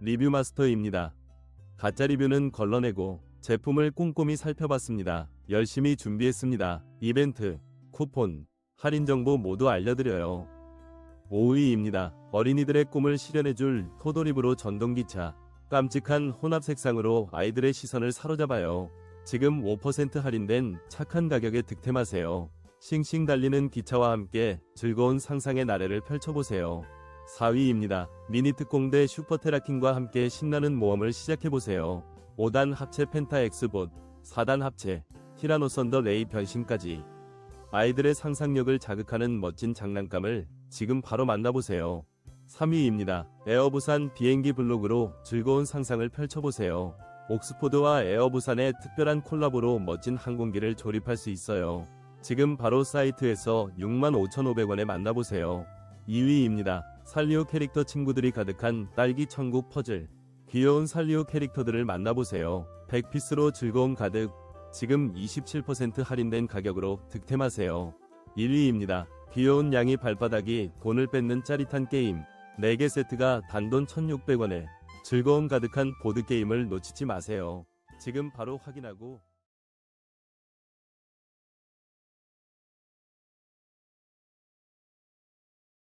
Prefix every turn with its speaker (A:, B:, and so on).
A: 리뷰 마스터입니다. 가짜 리뷰는 걸러내고 제품을 꼼꼼히 살펴봤습니다. 열심히 준비했습니다. 이벤트, 쿠폰, 할인 정보 모두 알려드려요. 5위입니다. 어린이들의 꿈을 실현해줄 토도립으로 전동기차. 깜찍한 혼합 색상으로 아이들의 시선을 사로잡아요. 지금 5% 할인된 착한 가격에 득템하세요. 싱싱 달리는 기차와 함께 즐거운 상상의 나래를 펼쳐보세요. 4위입니다. 미니 특공대 슈퍼테라킹과 함께 신나는 모험을 시작해보세요. 5단 합체 펜타 엑스봇, 4단 합체, 티라노 선더 레이 변신까지. 아이들의 상상력을 자극하는 멋진 장난감을 지금 바로 만나보세요. 3위입니다. 에어부산 비행기 블록으로 즐거운 상상을 펼쳐보세요. 옥스포드와 에어부산의 특별한 콜라보로 멋진 항공기를 조립할 수 있어요. 지금 바로 사이트에서 65,500원에 만나보세요. 2위입니다. 살리오 캐릭터 친구들이 가득한 딸기 천국 퍼즐. 귀여운 살리오 캐릭터들을 만나보세요. 100피스로 즐거움 가득. 지금 27% 할인된 가격으로 득템하세요. 1위입니다. 귀여운 양이 발바닥이 돈을 뺏는 짜릿한 게임. 4개 세트가 단돈 1,600원에 즐거움 가득한 보드게임을 놓치지 마세요. 지금 바로 확인하고